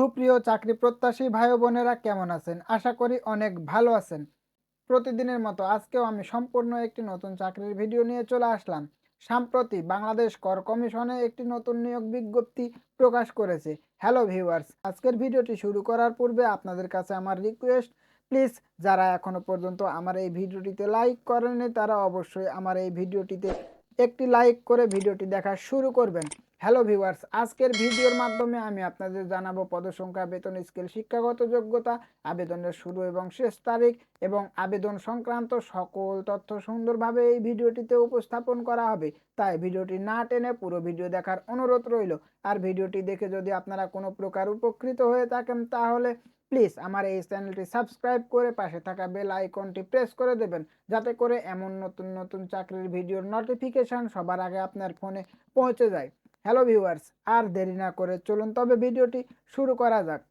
সুপ্রিয় চাকরি প্রত্যাশী ভাই বোনেরা কেমন আছেন? আশা করি অনেক ভালো আছেন। প্রতিদিনের মতো আজকেও আমি সম্পূর্ণ একটি নতুন চাকরির ভিডিও নিয়ে চলে আসলাম। সাম্প্রতি বাংলাদেশ কর কমিশনে একটি নতুন নিয়োগ বিজ্ঞপ্তি প্রকাশ করেছে। হ্যালো ভিউয়ার্স, আজকের ভিডিওটি শুরু করার পূর্বে আপনাদের কাছে আমার রিকোয়েস্ট, প্লিজ যারা এখনও পর্যন্ত আমার এই ভিডিওটিতে লাইক করেননি, তারা অবশ্যই আমার এই ভিডিওটিতে একটি লাইক করে ভিডিওটি দেখা শুরু করবেন। হ্যালো ভিউয়ার্স আজকের ভিডিওর মাধ্যমে আমি আপনাদের জানাব পদসংখ্যা, বেতন স্কেল, শিক্ষাগত যোগ্যতা, আবেদনের শুরু এবং শেষ তারিখ এবং আবেদন সংক্রান্ত সকল তথ্য সুন্দরভাবে এই ভিডিওটিতে উপস্থাপন করা হবে। তাই ভিডিওটি না টেনে পুরো ভিডিও দেখার অনুরোধ রইল। আর ভিডিওটি দেখে যদি আপনারা কোনো প্রকার উপকৃত হয়ে থাকেন, তাহলে প্লিজ আমার এই চ্যানেলটি সাবস্ক্রাইব করে পাশে থাকা বেল আইকনটি প্রেস করে দেবেন, যাতে করে এমন নতুন নতুন চাকরির ভিডিওর নোটিফিকেশন সবার আগে আপনার ফোনে পৌঁছে যায়। হ্যালো ভিউয়ার্স, আর দেরি না করে চলুন তবে ভিডিওটি শুরু করা যাক।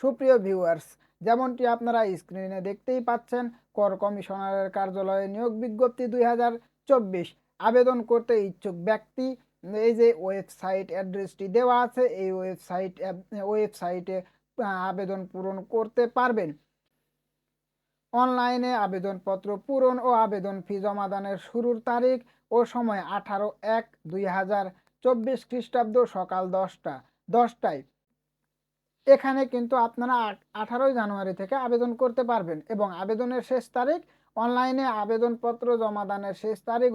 সুপ্রিয় ভিউয়ার্স, যেমনটি আপনারা স্ক্রিনে দেখতেই পাচ্ছেন, কর কমিশনারের কার্যালয়ে নিয়োগ বিজ্ঞপ্তি দু হাজার চব্বিশ। আবেদন করতে ইচ্ছুক ব্যক্তি, এই যে ওয়েবসাইট অ্যাড্রেসটি দেওয়া আছে, এই ওয়েবসাইট, ওয়েবসাইটে আবেদন পূরণ করতে পারবেন। অনলাইনে আবেদনপত্র পূরণ ও আবেদন ফি জমাদানের শুরুর তারিখ ও সময় আঠারো এক দুই হাজার চব্বিশ খ্রিস্টাব্দ সকাল দশটা, দশটায়। এখানে কিন্তু আপনারা আঠারোই জানুয়ারি থেকে আবেদন করতে পারবেন এবং আবেদনের শেষ তারিখ, অনলাইনে আবেদনপত্র জমাদানের শেষ তারিখ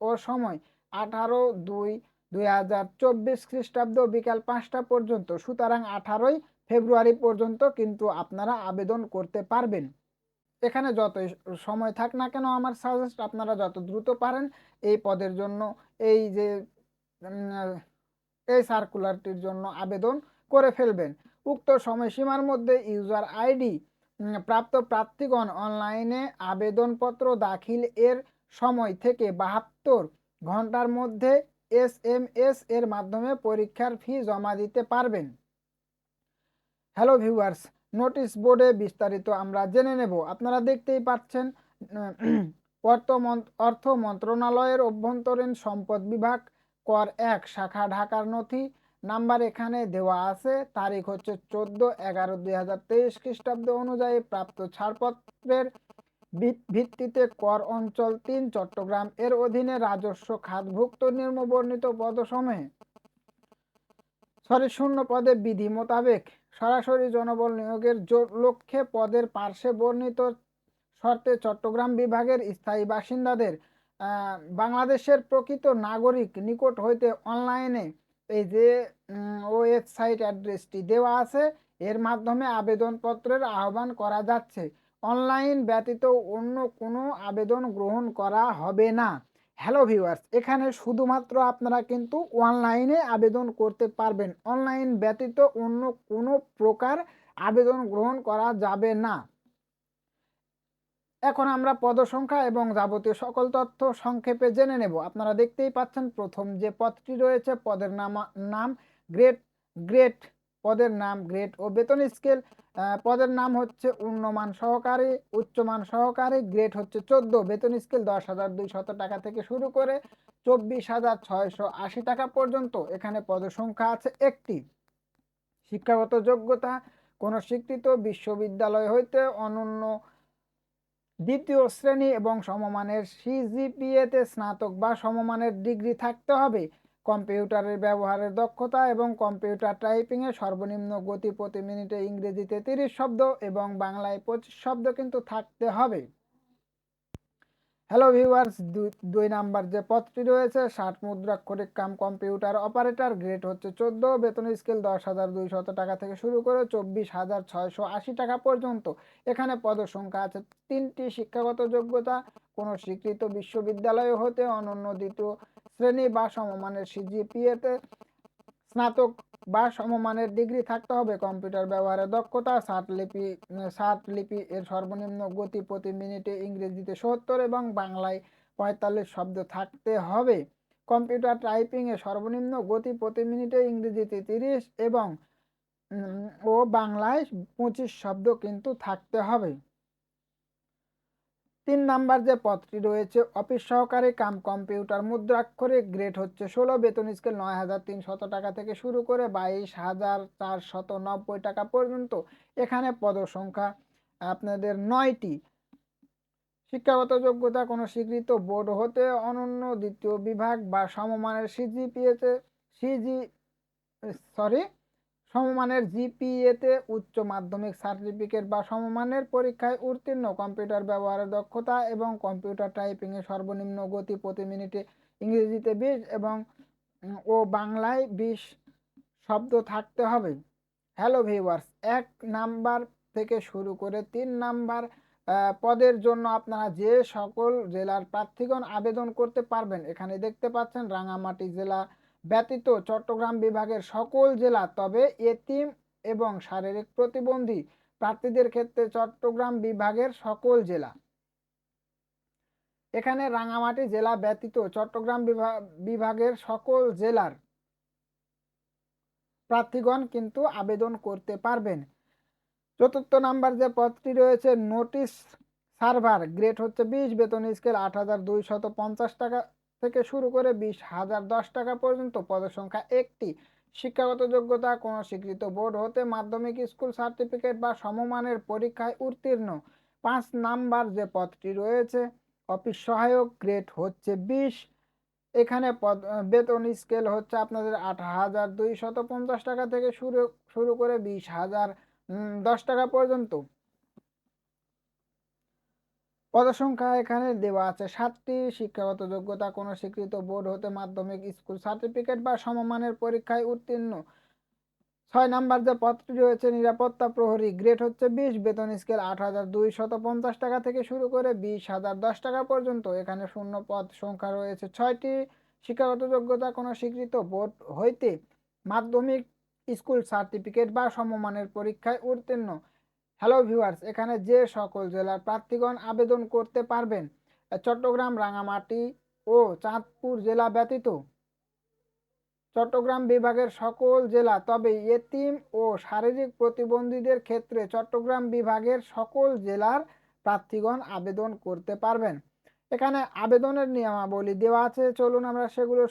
ও সময় আঠারো দুই দুই হাজার চব্বিশ খ্রিস্টাব্দ বিকাল পাঁচটা পর্যন্ত। সুতরাং আঠারোই ফেব্রুয়ারি পর্যন্ত কিন্তু আপনারা আবেদন করতে পারবেন। এখানে যত সময় থাক না কেন আমার সাজেস্ট আপনারা যত দ্রুত পারেন এই পদের জন্য, এই যে এই সার্কুলারটির জন্য আবেদন করে ফেলবেন। উক্ত সময়সীমার মধ্যে ইউজার আইডি প্রাপ্ত প্রার্থীগণ অনলাইনে আবেদনপত্র দাখিল এর সময় থেকে বাহাত্তর ঘণ্টার মধ্যে এস এম এস এর মাধ্যমে পরীক্ষার ফি জমা দিতে পারবেন। হ্যালো ভিউয়ার্স নোটিশ বোর্ডে বিস্তারিত আমরা জেনে নেব। আপনারা দেখতেই পাচ্ছেন অর্থ মন্ত্রণালয়ের অভ্যন্তরীণ সম্পদ বিভাগ, কর এক, শাখা ঢাকার নথি, নাম্বার এখানে দেওয়া আছে। তারিখ হচ্ছে চোদ্দ এগারো দুই হাজার তেইশ খ্রিস্টাব্দ অনুযায়ী প্রাপ্ত ছাড়পত্রের ভিত্তিতে কর অঞ্চল তিন, চট্টগ্রাম এর অধীনে রাজস্ব খাতভুক্ত নিম্নবর্ণিত পদসমূহে সরি শূন্য পদে বিধি মোতাবেক সরাসরি জনবল নিয়োগের লক্ষ্যে পদের পার্শ্বে বর্ণিত শর্তে চট্টগ্রাম বিভাগের স্থায়ী বাসিন্দাদের বাংলাদেশের প্রকৃত নাগরিক নিকট হইতে অনলাইনে এই যে ওয়েবসাইট অ্যাড্রেসটি দেওয়া আছে, এর মাধ্যমে আবেদনপত্রের আহ্বান করা যাচ্ছে। অনলাইন ব্যতীত অন্য কোনো আবেদন গ্রহণ করা হবে না। হ্যালো ভিউয়ার্স এখানে শুধুমাত্র আপনারা কিন্তু অনলাইনে আবেদন করতে পারবেন। অনলাইন ব্যতীত অন্য কোনো প্রকার আবেদন গ্রহণ করা যাবে না। এখন আমরা পদসংখ্যা এবং যাবতীয় সকল তথ্য সংক্ষেপে জেনে নেব। আপনারা দেখতেই পাচ্ছেন প্রথম যে পদটি রয়েছে, পদের নাম নাম গ্রেট গ্রেট পদের নাম গ্রেড ও বেতন স্কেল পদের নাম হচ্ছে উন্নমান সহকারী, উচ্চমান সহকারী গ্রেড হচ্ছে চোদ্দ, বেতন স্কেল দশ হাজার দুইশত টাকা থেকে শুরু করে চব্বিশ হাজার ছয়শো আশি টাকা পর্যন্ত। এখানে পদসংখ্যা আছে একটি। শিক্ষাগত যোগ্যতা, কোনো স্বীকৃত বিশ্ববিদ্যালয় হইতে অনন্য দ্বিতীয় শ্রেণি এবং সমমানের সিজিপিএতে স্নাতক বা সমমানের ডিগ্রি থাকতে হবে। কম্পিউটারের ব্যবহারের দক্ষতা এবং কম্পিউটার টাইপিংয়ে সর্বনিম্ন গতি প্রতি মিনিটে ইংরেজিতে তিরিশ শব্দ এবং বাংলায় পঁচিশ শব্দ কিন্তু থাকতে হবে। হ্যালো ভিউয়ার্স দুই নাম্বার যে পদটি রয়েছে, ষাট মুদ্রাক্ষরিক কাম কম্পিউটার অপারেটর, গ্রেড হচ্ছে চোদ্দ, বেতন স্কেল দশ হাজার দুইশত টাকা থেকে শুরু করে চব্বিশ হাজার ছয়শো আশি টাকা পর্যন্ত। এখানে পদের সংখ্যা আছে তিনটি শিক্ষাগত যোগ্যতা, কোনো স্বীকৃত বিশ্ববিদ্যালয় হতে অনন্য দ্বিতীয় শ্রেণি বা সমমানের সিজিপিএতে স্নাতক বা সমমানের ডিগ্রি থাকতে হবে। কম্পিউটার ব্যবহারের দক্ষতা লিপি লিপি এর সর্বনিম্ন গতি প্রতি মিনিটে ইংরেজিতে সত্তর এবং বাংলায় পঁয়তাল্লিশ শব্দ থাকতে হবে। কম্পিউটার টাইপিং এ সর্বনিম্ন গতি প্রতি মিনিটে ইংরেজিতে তিরিশ এবং ও বাংলায় পঁচিশ শব্দ কিন্তু থাকতে হবে। তিন নাম্বার যে পদটি রয়েছে, অফিস সহকারী কাম কম্পিউটার মুদ্রাক্ষরিক গ্রেড হচ্ছে ষোলো, বেতন স্কেল নয় হাজার তিনশত টাকা থেকে শুরু করে বাইশ হাজার চারশত নব্বই টাকা পর্যন্ত। এখানে পদসংখ্যা আপনাদের নয়টি। শিক্ষাগত যোগ্যতা কোনো স্বীকৃত বোর্ড হতে অনন্য দ্বিতীয় বিভাগ বা সমমানের সিজিপিএতে সিজি সরি সমমানের জিপিএতে উচ্চ মাধ্যমিক সার্টিফিকেট বা সমমানের পরীক্ষায় উত্তীর্ণ। কম্পিউটার ব্যবহারের দক্ষতা এবং কম্পিউটার টাইপিংয়ে সর্বনিম্ন গতি প্রতি মিনিটে ইংরেজিতে বিশ এবং, ও বাংলায় বিশ শব্দ থাকতে হবে। হ্যালো ভিউয়ার্স, এক নাম্বার থেকে শুরু করে তিন নাম্বার পদের জন্য আপনারা যে সকল জেলার প্রার্থীগণ আবেদন করতে পারবেন, এখানে দেখতে পাচ্ছেন রাঙামাটি জেলা ব্যতীত চট্টগ্রাম বিভাগের সকল জেলা, তবে এতিম এবং শারীরিক প্রতিবন্ধী প্রার্থীদের ক্ষেত্রে চট্টগ্রাম বিভাগের সকল জেলা। এখানে রাঙামাটি জেলা ব্যতীত চট্টগ্রাম বিভাগের সকল জেলার প্রার্থীগণ কিন্তু আবেদন করতে পারবেন। চতুর্থ নাম্বার যে পদটি রয়েছে, নোটিশ সার্ভার, গ্রেড হচ্ছে বিশ, বেতন স্কেল আট হাজার দুইশত পঞ্চাশ টাকা থেকে শুরু করে বিশ হাজার দশ টাকা পর্যন্ত পদের সংখ্যা একটি। শিক্ষাগত যোগ্যতা কোনো স্বীকৃত বোর্ড হতে মাধ্যমিক স্কুল সার্টিফিকেট বা সমমানের পরীক্ষায় উত্তীর্ণ। পাঁচ নাম্বার যে পদটি রয়েছে, অফিস সহায়ক গ্রেড হচ্ছে বিশ। এখানে পদ বেতন স্কেল হচ্ছে আপনাদের আট হাজার দুইশত পঞ্চাশ টাকা থেকে শুরু শুরু করে বিশ হাজার দশ টাকা পর্যন্ত। পদসংখ্যা এখানে দেওয়া আছে। সাতটি শিক্ষাগত যোগ্যতা, কোনো স্বীকৃত বোর্ড হতে মাধ্যমিক স্কুল সার্টিফিকেট বা সমমানের পরীক্ষায় উত্তীর্ণ। ছয় নাম্বার যে পদটি রয়েছে, নিরাপত্তা প্রহরী, গ্রেড হচ্ছে বিশ, বেতন স্কেল আট হাজার দুইশত পঞ্চাশ টাকা থেকে শুরু করে বিশ হাজার দশ টাকা পর্যন্ত। এখানে শূন্য পদ সংখ্যা রয়েছে। ছয়টি শিক্ষাগত যোগ্যতা, কোনো স্বীকৃত বোর্ড হইতে মাধ্যমিক স্কুল সার্টিফিকেট বা সমমানের পরীক্ষায় উত্তীর্ণ। হ্যালো ভিউয়ার্স এখানে যে সকল জেলার প্রার্থীগণ আবেদন করতে পারবেন চট্টগ্রাম রাঙামাটি ও চাঁদপুর জেলা ব্যতীত। চট্টগ্রাম বিভাগের সকল জেলা, তবে এতিম ও শারীরিক প্রতিবন্ধীদের ক্ষেত্রে চট্টগ্রাম বিভাগের সকল জেলার প্রার্থীগণ আবেদন করতে পারবেন। এখানে আবেদনের নিয়মাবলী দেওয়া আছে, চলুন আমরা সেগুলো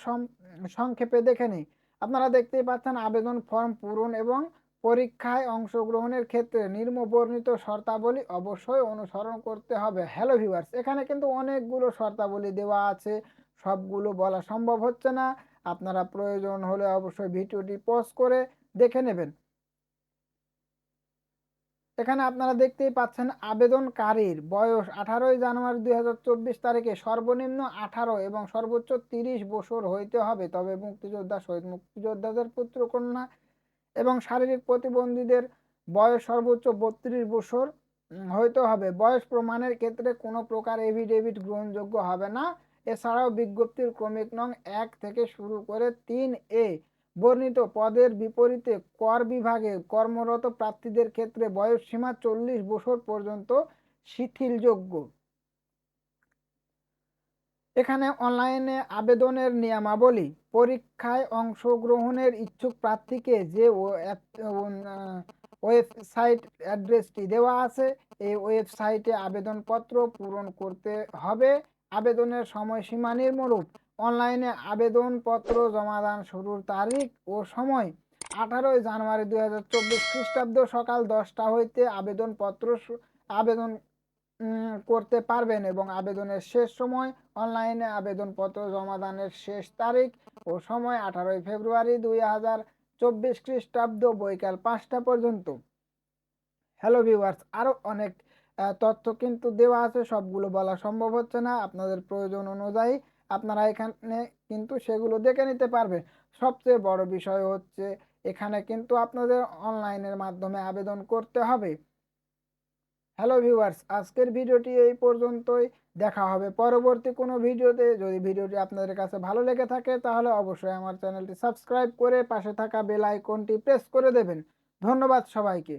সংক্ষেপে দেখে নিই। আপনারা দেখতেই পাচ্ছেন আবেদন ফর্ম পূরণ এবং পরীক্ষায় অংশগ্রহণের ক্ষেত্রে নির্মবর্ণিত শর্তাবলী অবশ্যই অনুসরণ করতে হবে। হ্যালো ভিউয়ার্স এখানে কিন্তু অনেকগুলো শর্তাবলী দেওয়া আছে। সবগুলো বলা সম্ভব হচ্ছে না। আপনারা প্রয়োজন হলে অবশ্যই ভিডিওটি পজ করে দেখে নেবেন। এখানে আপনারা দেখতেই পাচ্ছেন আবেদনকারীর বয়স আঠারোই জানুয়ারি দুই হাজার চব্বিশ তারিখে সর্বনিম্ন আঠারো এবং সর্বোচ্চ তিরিশ বছর হইতে হবে। তবে মুক্তিযোদ্ধা, শহীদ মুক্তিযোদ্ধাদের পুত্রকন্যা এবং শারীরিক প্রতিবন্ধীদের বয়স সর্বোচ্চ বত্রিশ বছর হইতে হবে। বয়স প্রমাণের ক্ষেত্রে কোনো প্রকার এভিডেভিট গ্রহণযোগ্য হবে না। এছাড়াও বিজ্ঞপ্তির ক্রমিক নং এক থেকে শুরু করে তিন এ বর্ণিত পদের বিপরীতে কর বিভাগে কর্মরত প্রার্থীদের ক্ষেত্রে বয়স সীমা চল্লিশ বছর পর্যন্ত শিথিলযোগ্য। এখানে অনলাইনে আবেদনের নিয়মাবলী, পরীক্ষায় অংশগ্রহণের ইচ্ছুক প্রার্থীকে যে ওয়েবসাইট অ্যাড্রেসটি দেওয়া আছে, এই ওয়েবসাইটে আবেদনপত্র পূরণ করতে হবে। আবেদনের সময়সীমা নির্মরূপ। অনলাইনে আবেদনপত্র জমাদান শুরুর তারিখ ও সময় আঠারোই জানুয়ারি দুই হাজার চব্বিশ খ্রিস্টাব্দ সকাল দশটা হইতে আবেদনপত্র আবেদন করতে পারবেন এবং আবেদনের শেষ সময় অনলাইনে আবেদনপত্র জমাদানের শেষ তারিখ ও সময় আঠারোই ফেব্রুয়ারি দুই হাজার চব্বিশ খ্রিস্টাব্দ বৈকাল পাঁচটা পর্যন্ত। হ্যালো ভিউয়ার্স আরও অনেক তথ্য কিন্তু দেওয়া আছে, সবগুলো বলা সম্ভব হচ্ছে না। আপনাদের প্রয়োজন অনুযায়ী আপনারা এখানে কিন্তু সেগুলো দেখে নিতে পারবেন। সবচেয়ে বড় বিষয় হচ্ছে, এখানে কিন্তু আপনাদের অনলাইনের মাধ্যমে আবেদন করতে হবে। হ্যালো ভিউয়ার্স আজকের ভিডিওটি এই পর্যন্তই। দেখা হবে পরবর্তী কোনো ভিডিওতে। যদি ভিডিওটি আপনাদের কাছে ভালো লেগে থাকে, তাহলে অবশ্যই আমার চ্যানেলটি সাবস্ক্রাইব করে পাশে থাকা বেল আইকনটি প্রেস করে দেবেন। ধন্যবাদ সবাইকে।